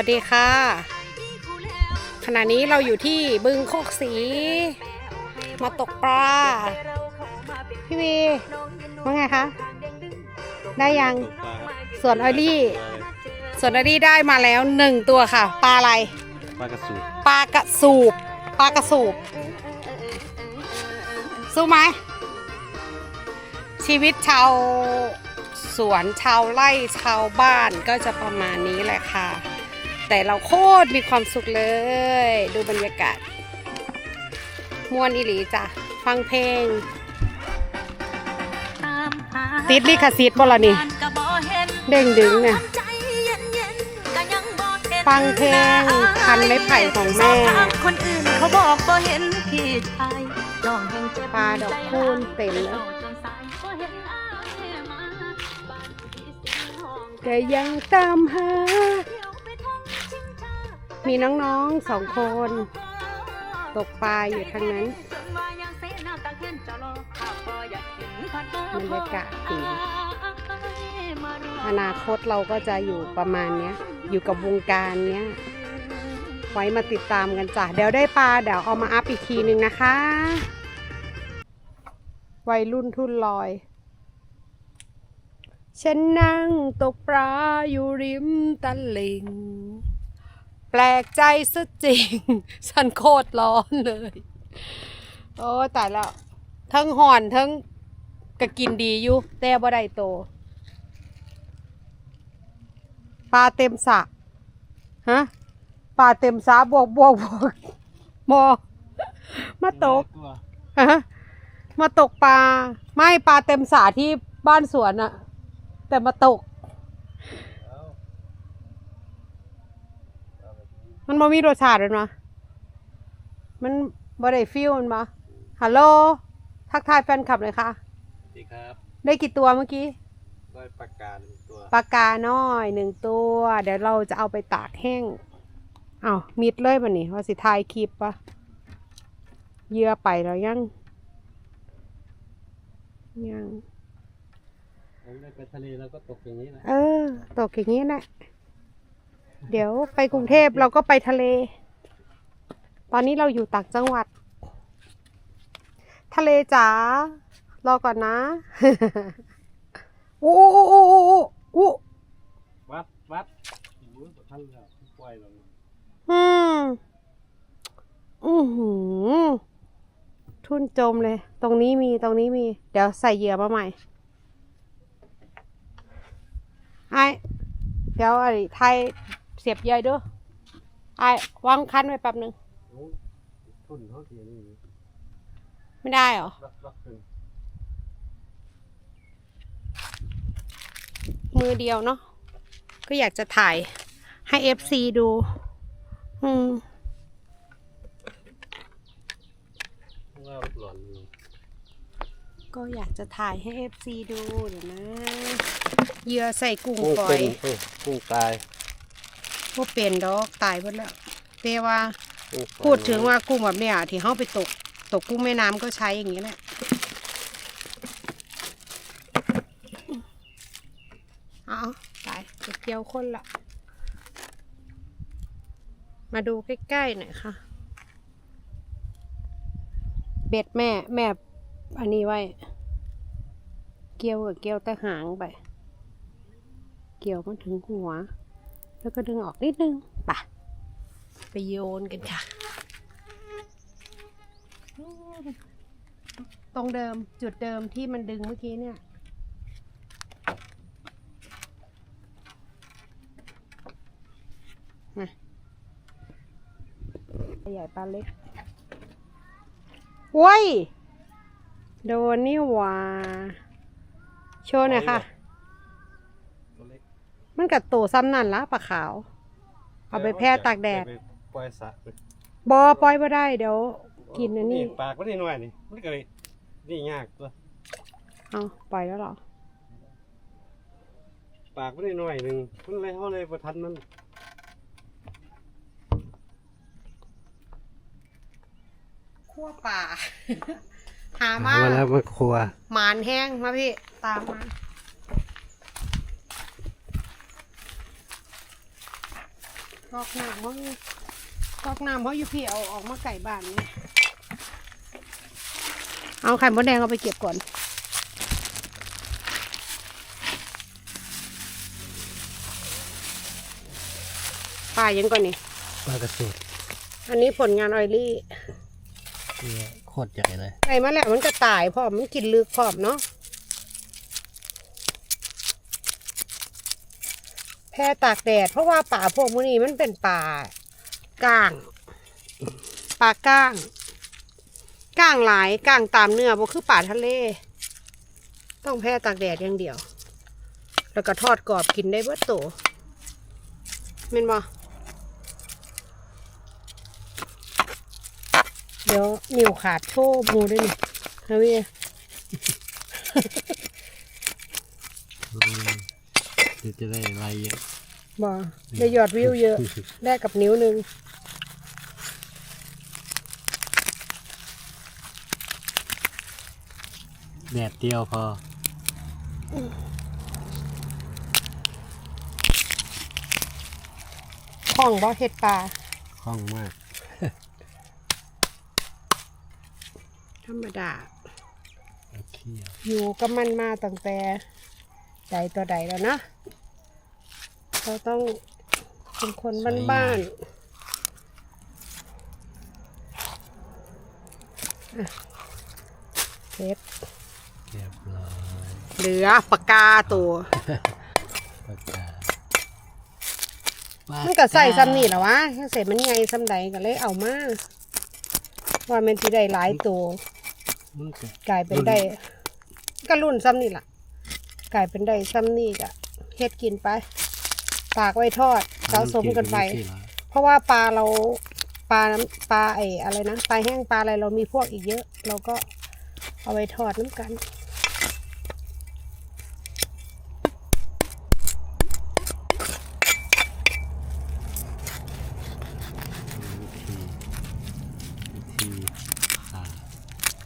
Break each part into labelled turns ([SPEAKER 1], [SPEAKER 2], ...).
[SPEAKER 1] วัสดีค่ะ ขณะนี้เราอยู่ที่บึงโคกสี มาตกปลา พี่วีว่าไงคะ ได้ยัง ส่วนออลี่ ส่วนออลี่ได้มาแล้วหนึ่งตัวค่ะ ปลาอะไร
[SPEAKER 2] ปลากระสุน
[SPEAKER 1] ปลากระสูบ ปลากระสูบ สู้ไหม ชีวิตชาวสวนชาวไร่ชาวบ้านก็จะประมาณนี้แหละค่ะ แต่เราโคตรมีความสุขเลย ดูบรรยากาศมวนอิหลีจ้ะ ฟังเพลง ติดลิขสิทธิ์บ่ล่ะนี่ เด้งดึงเนี่ย ฟังเพลงพันไม้ไผ่ของแม่
[SPEAKER 3] คนอื่นเขาบอกบ่เห็นพี่ชายน้องแห่งเจ็บ
[SPEAKER 1] ปลาดอกคูณเต็มแล้ว
[SPEAKER 3] จนสายบ่เห็นอายมาบ้านพี่สิงห์ทอง
[SPEAKER 1] แต่ยังตามหา มีน้องๆสองคน ตกปลาอยู่ทางนั้น
[SPEAKER 3] จนว่ายังเสนาตะเคียนจะรอข้าบ่อยากเห็นพัดมา
[SPEAKER 1] บรรยากาศดีอนาคตเราก็จะอยู่ประมาณเนี้ย อยู่กับวงการเนี้ย ไว้มาติดตามกันจ้ะ เดี๋ยวได้ปลา เดี๋ยวเอามาอัพอีกทีหนึ่งนะคะ วัยรุ่นทุ่นลอย ฉันนั่งตกปลาอยู่ริมตลิ่ง แปลกใจซะจริง ฉันโคตรร้อนเลย โอ้ตายแล้วทั้งห่อนทั้งก็กินดีอยู่แต่บ่ได้โต ปลาเต็มสระฮะปลาเต็มสระบวกบวกบวกมอมาตก
[SPEAKER 2] ตัว
[SPEAKER 1] ฮะมาตกปลา ไม่ปลาเต็มสระที่บ้านสวนอะแต่มาตก มันบ่มีรสชาติเลยมะมันบ่ได้ฟิลมันมะฮัลโหล ทักทายแฟนคลับเลยค่ะ
[SPEAKER 2] สวัสดีครับ
[SPEAKER 1] ได้กี่ตัวเมื่อกี้
[SPEAKER 2] ก้อยปากกาหนึ่งตัว
[SPEAKER 1] ปลากาน้อยหนึ่งตัว เดี๋ยวเราจะเอาไปตากแห้งอ้าวมิดเลยป่ะนี่ว่าสิทายคลิปปะเหยื่อไปแล้วยัง ยัง
[SPEAKER 2] ผมได้ไปทะเลแล้วก็ตกอย่างนี้นะ
[SPEAKER 1] เออ ตกอย่างนี้แหละ เดี๋ยวไปกรุงเทพเราก็ไปทะเล ตอนนี้เราอยู่ต่างจังหวัด ทะเลจ๋ารอก่อนนะอู้อู้อู้อู้อู้อู้
[SPEAKER 2] วัดวัดโอ้ยท่านแล้วปล่อยเรา
[SPEAKER 1] อืมอือหือทุนจมเลย ตรงนี้มีตรงนี้มี เดี๋ยวใส่เหยื่อมาใหม่ไอ้เดี๋ยวไอ้ไทย เสียบเหยื่อด้วยไอ้วางคันไว้แป๊บหนึ่ง
[SPEAKER 2] ทุนเขาทีนี่
[SPEAKER 1] ไม่ได้เหรอ
[SPEAKER 2] รักรักขึ้น
[SPEAKER 1] มือเดียวเนาะก็อยากจะถ่ายให้เอฟซีดู อืมก็อยากจะถ่ายให้เอฟซีดูเดี๋ยวนะเหยื่อใส่กุ้ง
[SPEAKER 2] กุ้ง
[SPEAKER 1] ฝอย
[SPEAKER 2] นเออกุ้งตาย
[SPEAKER 1] ว่าเปลี่ยนดอกตายหมดแล้วแต่ว่า
[SPEAKER 2] กุ้งฝอย
[SPEAKER 1] พูดถึงว่ากุ้งแบบเนี้ยที่เขาไปตกตกกุ้งแม่น้ำก็ใช้อย่างนี้แหละเอาตายจะเกี่ยวคนละ มาดูใกล้ๆหน่อยค่ะ เบ็ดแม่แม่อันนี้ไว้ เกี่ยวกับเกี่ยวแต่หางไป เกี่ยวมันถึงหัว แล้วก็ดึงออกนิดนึงไปะไปโยนกันค่ะ ตรงเดิมจุดเดิมที่มันดึงเมื่อกี้เนี่ยมาปลาใหญ่ปลาเล็กโว้ย โดนนี่หว่า โชว์หน่อยค่ะ
[SPEAKER 2] ตัวเล็ก
[SPEAKER 1] มันกัดโตซ้ำนั่นละปลาขาว เอาไปแพร่ตากแดด
[SPEAKER 2] ไปปล่อยสระไป
[SPEAKER 1] บอปล่อยมาได้เดี๋ยว กินอันนี้
[SPEAKER 2] ปากมันนี่หน่อยนี่มันก็เลยนี่ยากตัว
[SPEAKER 1] เอาปล่อยแล้วเหรอ
[SPEAKER 2] ปากมันนี่หน่อยหนึ่งมันเลยเขาเลยประทันมัน
[SPEAKER 1] ขั้วป่าหามา
[SPEAKER 2] แล้วมาครัว
[SPEAKER 1] หมานแห้งมาพี่ตามมา กอกน้ำเขากอกน้ำเขาอยู่พี่เอาออกมาไก่บ้านนี่เอาไข่มดแดงเอาไปเก็บก่อนป่ายังก่อนนี่
[SPEAKER 2] ปลากระสุด
[SPEAKER 1] อันนี้ผลงานออยลี่
[SPEAKER 2] เนี่ยโคตรใหญ่เลย
[SPEAKER 1] ไก่มาแล้วมันก็ตายพร้อมมันกินลึกพร้อมเนาะ พร่ตากแดดเพราะว่าป่าพวกพวกนี้มันเป็นป่าก้างป่าก้างก้างหลายก้างตามเนื้อบ่คือป่าทะเล ต้องแพร่ตากแดดอย่างเดียว แล้วก็ทอดกรอบกินได้เบิดโตเม่นบ่เดี๋ยวนิวขาดโชว์มูด้วยนี่ฮะพี่
[SPEAKER 2] เดี๋ยว จะได้ไรเยอะ
[SPEAKER 1] บ่ได้ยอดวิวเยอะ ได้กับนิ้วหนึ่ง
[SPEAKER 2] แดดเดียวพอ
[SPEAKER 1] ข้องบ่เห็ดปลา
[SPEAKER 2] คล่องมาก
[SPEAKER 1] ธรรมดา
[SPEAKER 2] โอเค
[SPEAKER 1] อยู่กับมันมาตั้งแต่ใดต่อใดแล้วนะ เราต้องเป็นคนบ้านๆอะเสร็จ
[SPEAKER 2] เรียบร้อย
[SPEAKER 1] เหลือปากกาตัว
[SPEAKER 2] ปากกา
[SPEAKER 1] มันก็ใส่ซ้ำนี่แหละวะเสร็จมันไงซ้ำใดก็เลยเอามาว่ามันสิได้หลายตัว
[SPEAKER 2] มันก็
[SPEAKER 1] กลายเป็นได้ ก็รุ่นซ้ำนี่ล่ะกลายเป็นได้ซ้ำนี่ก็เฮ็ดกินไป ฝากไว้ทอดสะสมกันไป
[SPEAKER 2] ที่เหรอ
[SPEAKER 1] เพราะว่าปลาเราปลาน้ำปลาไอ้อะไรนะปลาแห้งปลาอะไรเรามีพวกอีกเยอะ เราก็เอาไว้ทอดน้ำกัน
[SPEAKER 2] วิธีวิธีอ่า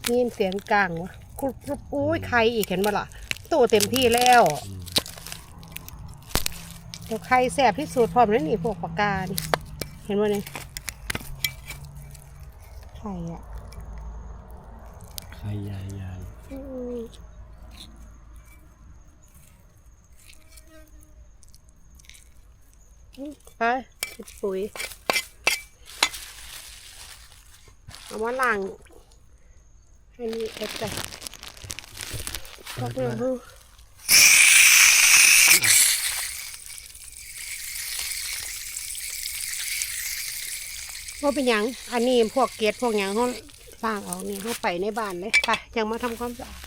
[SPEAKER 1] นี่เสียงกลางวะกรุบกรุบอุ้ยใครอีกเห็นบ่ล่ะตัวเต็มที่แล้ว
[SPEAKER 2] อืม
[SPEAKER 1] เดี๋ย วใครแสบที่สุดพร้อมแล้วนี่พวกปากกานี่เห็นบ่เนี่ยไข่อะ
[SPEAKER 2] ไข่ใหญ่ใหญ่
[SPEAKER 1] อืมไปเก็บปุ๋ยเอามาล้างให้นี่เอ็ดกันก็เพื่อใว่าเป็นยังอันนี้พวกเกล็ดพวกยังเขาล้างออกนี่เขาไปในบ้านเลยไปยังมาทำความสะอาด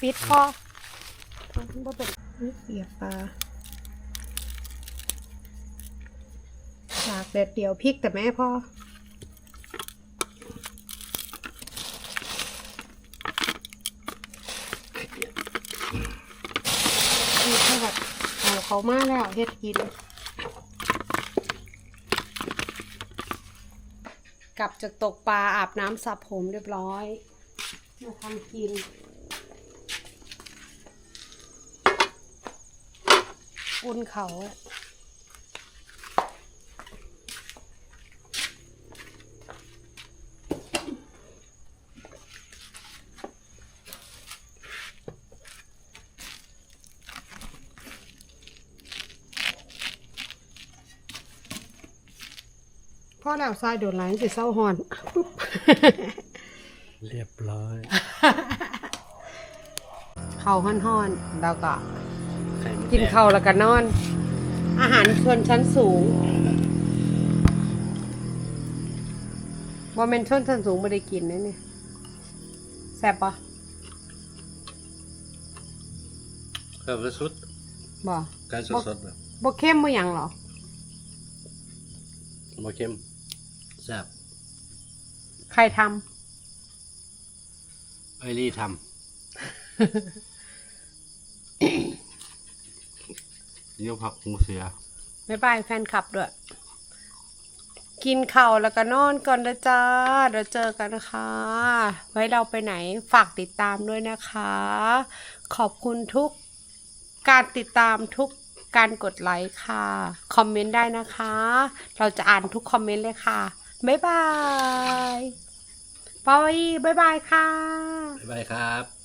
[SPEAKER 1] ปิดคอทำบ่เป็นนี่เสียบปลาจากแดดเดียวพริกแต่แม่พอนี่อเอาเขามาแล้วเฮ็ดกิน กลับจากตกปลาอาบน้ำสระผมเรียบร้อยมาทำกิน อุ่นเขาอะ อแล้วทรายโดนไหลสิเศร้าหอนปุ๊บ
[SPEAKER 2] เรียบร้อย
[SPEAKER 1] เขาห่อนๆแล้วก็
[SPEAKER 2] ไข่มด
[SPEAKER 1] กิน
[SPEAKER 2] แดง
[SPEAKER 1] ข้าวแล้วก็นอน อาหารชนชั้นสูงว่าเป็นชนชั้นสูงไม่ได้กินนะเนี่ยแซ่บปะ
[SPEAKER 2] เพิ่มสุด
[SPEAKER 1] บ่
[SPEAKER 2] การสดๆแบบ
[SPEAKER 1] บ่เข้มบ่หยังเหรอ
[SPEAKER 2] มาเข้ม แซ่บ
[SPEAKER 1] ใครท
[SPEAKER 2] ไอรี่ทำเยี่ยวผักหูเสือำ
[SPEAKER 1] บ๊ายบายแฟนคลับด้วย กินข้าวแล้วก็นอนก่อนนะจ้าเดี๋ยวเจอกันนะคะ ไว้เราไปไหนฝากติดตามด้วยนะคะ ขอบคุณทุกการติดตามทุกการกดไลค์ค่ะ คอมเมนต์ได้นะคะ เราจะอ่านทุกคอมเมนต์เลยค่ะ บ๊ายบายปอยบ๊ายบายค่ะ
[SPEAKER 2] บ๊ายบายครับ